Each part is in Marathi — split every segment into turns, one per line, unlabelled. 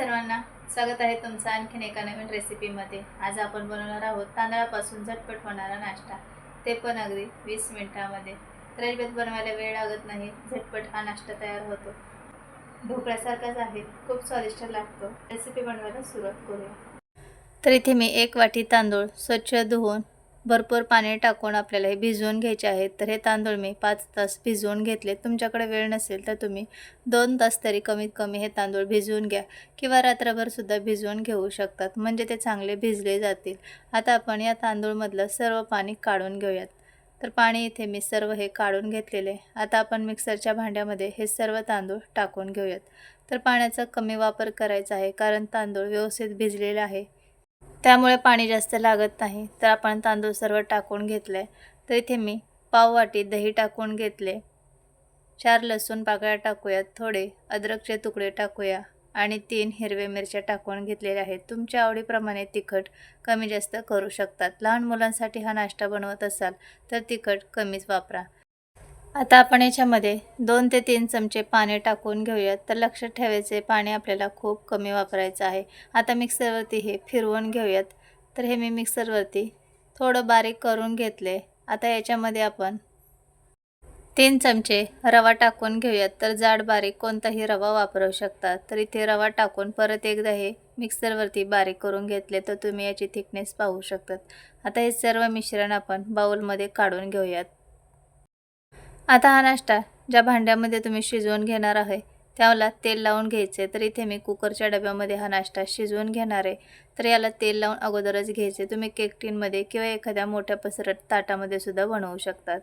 सर्वांना स्वागत आहे तुमचं आणखीन एका नवीन रेसिपीमध्ये आज आपण बनवणार आहोत तांदळापासून झटपट होणारा नाश्ता. ते पण अगदी वीस मिनिटामध्ये. रेल्वेत बनवायला वेळ लागत नाही. झटपट हा नाश्ता तयार होतो. ढोकळ्यासारखाच आहे. खूप स्वादिष्ट लागतो. रेसिपी बनवायला सुरुवात करूया. तर इथे मी एक वाटी तांदूळ स्वच्छ धुवून भरपूर पाणी टाकून आपल्याला हे भिजवून घ्यायचे आहेत. तर हे तांदूळ मी पाच तास भिजवून घेतले तुमच्याकडे वेळ नसेल तर तुम्ही दोन तास तरी कमीत कमी हे तांदूळ भिजवून घ्या किंवा रात्रभरसुद्धा भिजवून घेऊ शकतात. म्हणजे ते चांगले भिजले जातील. आता आपण या तांदूळमधलं सर्व पाणी काढून घेऊयात. तर पाणी इथे मी सर्व हे काढून घेतलेले. आता आपण मिक्सरच्या भांड्यामध्ये हे सर्व तांदूळ टाकून घेऊयात. तर पाण्याचा कमी वापर करायचा आहे कारण तांदूळ व्यवस्थित भिजलेला आहे. त्यामुळे पाणी जास्त लागत नाही. तर आपण तांदूळ सर्व टाकून घेतले तर इथे मी पाव वाटी दही टाकून घेतले. चार लसूण पाकळ्या टाकूयात थोडे. अद्रकचे तुकडे टाकूया. आणि तीन हिरवे मिरच्या टाकून घेतलेल्या आहेत. तुमच्या आवडीप्रमाणे तिखट कमी जास्त करू शकतात. लहान मुलांसाठी हा नाश्ता बनवत असाल तर तिखट कमीच वापरा. आता आपण याच्यामध्ये दोन ते तीन चमचे पाणी टाकून घेऊयात. तर लक्षात ठेवायचे पाणी आपल्याला खूप कमी वापरायचं आहे. आता मिक्सरवरती हे फिरवून घेऊयात. तर हे मी मिक्सरवरती थोडं बारीक करून घेतले. आता याच्यामध्ये आपण तीन चमचे रवा टाकून घेऊयात. तर जाड बारीक कोणताही रवा वापरू शकता. तर इथे रवा टाकून परत एकदा हे मिक्सरवरती बारीक करून घेतले तर तुम्ही याची थिकनेस पाहू शकतात. आता हे सर्व मिश्रण आपण बाऊलमध्ये काढून घेऊयात. आता हा नाश्ता ज्या भांड्यामध्ये तुम्ही शिजवून घेणार आहे त्याला तेल लावून घ्यायचे. तर इथे मी कुकरच्या डब्यामध्ये हा नाश्ता शिजवून घेणार आहे. तर याला तेल लावून अगोदरच घ्यायचे. तुम्ही केक टीनमध्ये किंवा एखाद्या मोठ्या पसरट ताटामध्ये सुद्धा बनवू शकतात.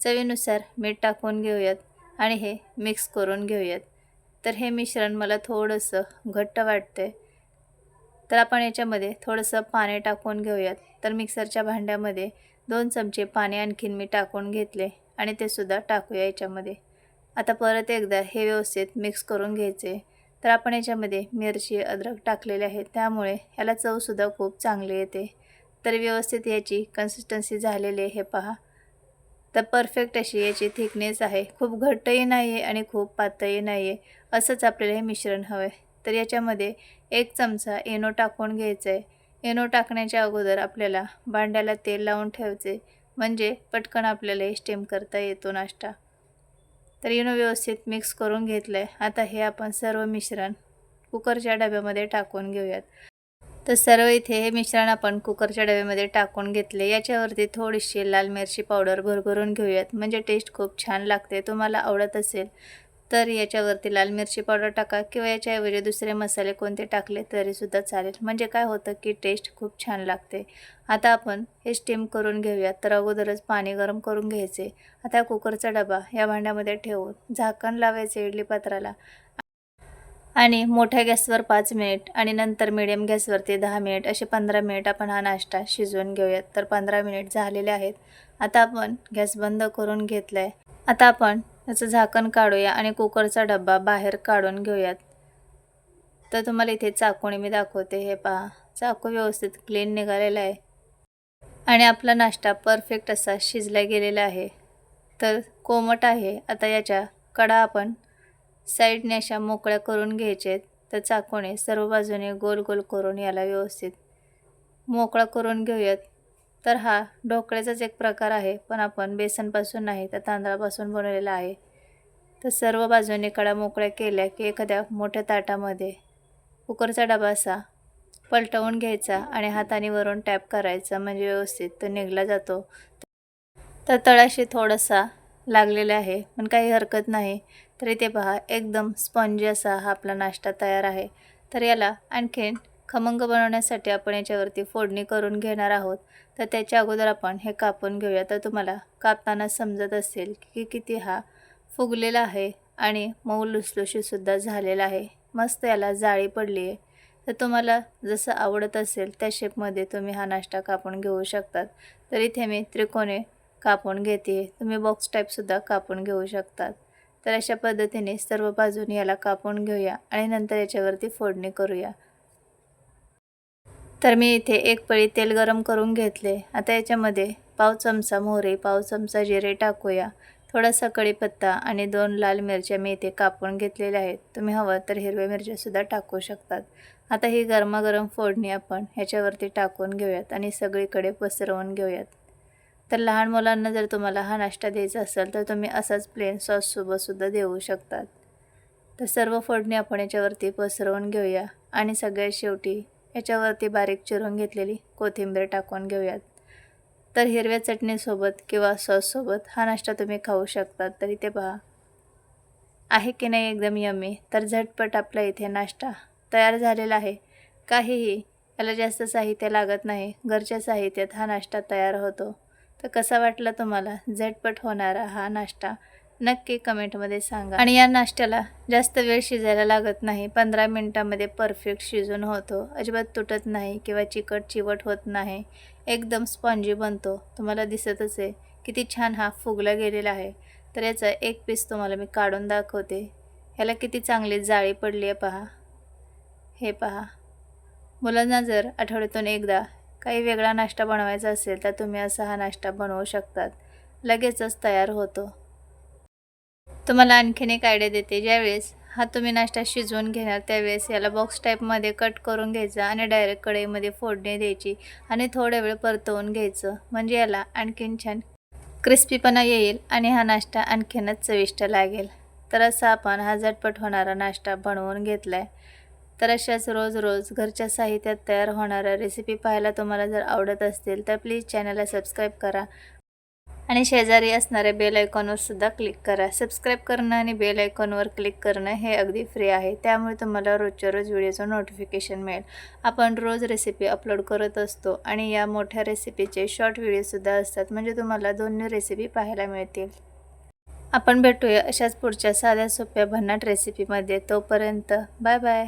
चवीनुसार मीठ टाकून घेऊयात आणि हे मिक्स करून घेऊयात. तर हे मिश्रण मला थोडंसं घट्ट वाटते तर आपण याच्यामध्ये थोडंसं पाणी टाकून घेऊयात. तर मिक्सरच्या भांड्यामध्ये दोन चमचे पाणी आणखीन मी टाकून घेतले. आणि ते सुद्धा टाकूया याच्यामध्ये. आता परत एकदा हे व्यवस्थित मिक्स करून घ्यायचे. तर आपण याच्यामध्ये मिरची अद्रक टाकलेले आहे त्यामुळे ह्याला चवसुद्धा खूप चांगली येते. तर व्यवस्थित याची कन्सिस्टन्सी झालेली आहे हे पहा. तर परफेक्ट अशी याची थिकनेस आहे. खूप घट्टही नाही आहे आणि खूप पातळही नाही आहे असंच आपल्याला हे मिश्रण हवं आहे तर याच्यामध्ये एक चमचा एनो टाकून घ्यायचा आहे एनो टाकण्याच्या अगोदर आपल्याला भांड्याला तेल लावून ठेवायचे म्हणजे पटकन आपल्याला स्टेम करता येतो नाश्ता. तर इनो व्यवस्थित मिक्स करून घेतलं आहे आता हे आपण सर्व मिश्रण कुकरच्या डब्यामध्ये टाकून घेऊयात. तर सर्व इथे हे मिश्रण आपण कुकरच्या डब्यामध्ये टाकून घेतले. याच्यावरती थोडीशी लाल मिरची पावडर भरभरून घेऊयात. म्हणजे टेस्ट खूप छान लागते. तुम्हाला आवडत असेल तर याच्यावरती लाल मिरची पावडर टाका किंवा याच्याऐवजी दुसरे मसाले कोणते टाकले तरीसुद्धा चालेल. म्हणजे काय होतं की टेस्ट खूप छान लागते. आता आपण हे स्टीम करून घेऊयात. तर अगोदरच पाणी गरम करून घ्यायचे. आता कुकरचा डबा या भांड्यामध्ये ठेवून झाकण लावायचे इडली पात्राला. आणि मोठ्या गॅसवर पाच मिनिट आणि नंतर मिडियम गॅसवरती दहा मिनिट असे पंधरा मिनिट आपण हा नाश्ता शिजवून घेऊयात. तर पंधरा मिनिट झालेले आहेत. आता आपण गॅस बंद करून घेतला आहे आता आपण त्याचं झाकण काढूया आणि कुकरचा डब्बा बाहेर काढून घेऊयात. तर तुम्हाला इथे चाकूने मी दाखवते. हे पहा चाकू व्यवस्थित क्लीन निघालेला आहे. आणि आपला नाश्ता परफेक्ट असा शिजला गेलेला आहे. तर कोमट आहे. आता याच्या कडा आपण साईडने अशा मोकळ्या करून घ्यायचे तर चाकूने सर्व बाजूने गोल गोल करून याला व्यवस्थित मोकळा करून घेऊयात. तर हा ढोकळ्याचाच एक प्रकार आहे पण आपण बेसनपासून नाही तर तांदळापासून बनवलेला आहे. तर सर्व बाजूने कडा मोकळ्या केल्या की एखाद्या मोठ्या ताटामध्ये कुकरचा डबा असा पलटवून घ्यायचा आणि हाताने वरून टॅप करायचा म्हणजे व्यवस्थित तो निघला जातो. तर तळाशी थोडासा लागलेला आहे पण काही हरकत नाही. तर इथे पहा एकदम स्पंजी असा हा आपला नाश्ता तयार आहे. तर याला आणखीन खमंग बनवण्यासाठी आपण याच्यावरती फोडणी करून घेणार आहोत. तर त्याच्या अगोदर आपण हे कापून घेऊया. तर तुम्हाला कापताना समजत असेल की किती हा फुगलेला आहे आणि मऊ लुसलुशीसुद्धा झालेला आहे. मस्त याला जाळी पडली आहे. तर तुम्हाला जसं आवडत असेल त्या शेपमध्ये तुम्ही हा नाश्ता कापून घेऊ शकतात. तर इथे मी त्रिकोणे कापून घेते. तुम्ही बॉक्स टाईपसुद्धा कापून घेऊ शकतात. तर अशा पद्धतीने सर्व बाजूने याला कापून घेऊया आणि नंतर याच्यावरती फोडणी करूया. तर मी इथे एक पळी तेल गरम करून घेतले. आता याच्यामध्ये पाव चमचा मोहरी पाव चमचा जिरे टाकूया. थोडासा कढीपत्ता आणि दोन लाल मिरच्या मी इथे कापून घेतलेल्या आहेत. तुम्ही हवं तर हिरव्या मिरच्यासुद्धा टाकू शकतात. आता ही गरमागरम फोडणी आपण ह्याच्यावरती टाकून घेऊयात आणि सगळीकडे पसरवून घेऊयात. तर लहान मुलांना जर तुम्हाला हा नाश्ता द्यायचा असेल तर तुम्ही असाच प्लेन सॉससोबतसुद्धा देऊ शकतात. तर सर्व फोडणी आपण याच्यावरती पसरवून घेऊया आणि सगळ्यात शेवटी याच्यावरती बारीक चिरून घेतलेली कोथिंबीर टाकून घेऊयात. तर हिरव्या चटणीसोबत किंवा सॉससोबत हा नाश्ता तुम्ही खाऊ शकतात तरी ते पहा. आहे की नाही एकदम यमी तर झटपट आपला इथे नाश्ता तयार झालेला आहे. काहीही याला जास्त साहित्य लागत नाही. घरच्या साहित्यात हा नाश्ता तयार होतो. तर कसा वाटला तुम्हाला? झटपट होणारा हा नाश्ता नक्की कमेंटमध्ये सांगा. आणि या नाश्त्याला जास्त वेळ शिजायला लागत नाही. पंधरा मिनटामध्ये परफेक्ट शिजून होतो. अजिबात तुटत नाही किंवा चिकट चिवट होत नाही. एकदम स्पॉन्जी बनतो. तुम्हाला दिसतच आहे. किती छान हा फुगला गेलेला आहे. तर याचा एक पीस तुम्हाला मी काढून दाखवते. ह्याला किती चांगली जाळी पडली आहे पहा. हे पहा. मुलांना जर आठवड्यातून एकदा काही वेगळा नाश्ता बनवायचा असेल तर तुम्ही असा हा नाश्ता बनवू शकतात. लगेचच तयार होतो. तुम्हाला आणखीन एक आयडिया देते. ज्यावेळेस हा तुम्ही नाश्ता शिजवून घेणार त्यावेळेस याला बॉक्स टाईपमध्ये कट करून घ्यायचा आणि डायरेक्ट कढईमध्ये फोडणी द्यायची आणि थोड्या वेळ परतवून घ्यायचं. म्हणजे याला आणखीन छान क्रिस्पीपणा येईल आणि हा नाश्ता आणखीनच चविष्ट लागेल. तर असा आपण हा झटपट होणारा नाश्ता बनवून घेतला आहे तर अशाच रोज रोज घरच्या साहित्यात तयार होणाऱ्या रेसिपी पाहायला तुम्हाला जर आवडत असतील तर प्लीज चॅनलला सबस्क्राईब करा. आणि शेजारी असणाऱ्या बेल आयकॉनवर सुद्धा क्लिक करा. सबस्क्राईब करणं आणि बेल आयकॉनवर क्लिक करणं हे अगदी फ्री आहे. त्यामुळे तुम्हाला रोजच्या रोज व्हिडिओचं नोटिफिकेशन मिळेल. आपण रोज रेसिपी अपलोड करत असतो आणि या मोठ्या रेसिपीचे शॉर्ट व्हिडिओसुद्धा असतात. म्हणजे तुम्हाला दोन्ही रेसिपी पाहायला मिळतील. आपण भेटूया अशाच पुढच्या साध्या सोप्या भन्नाट रेसिपीमध्ये तोपर्यंत बाय बाय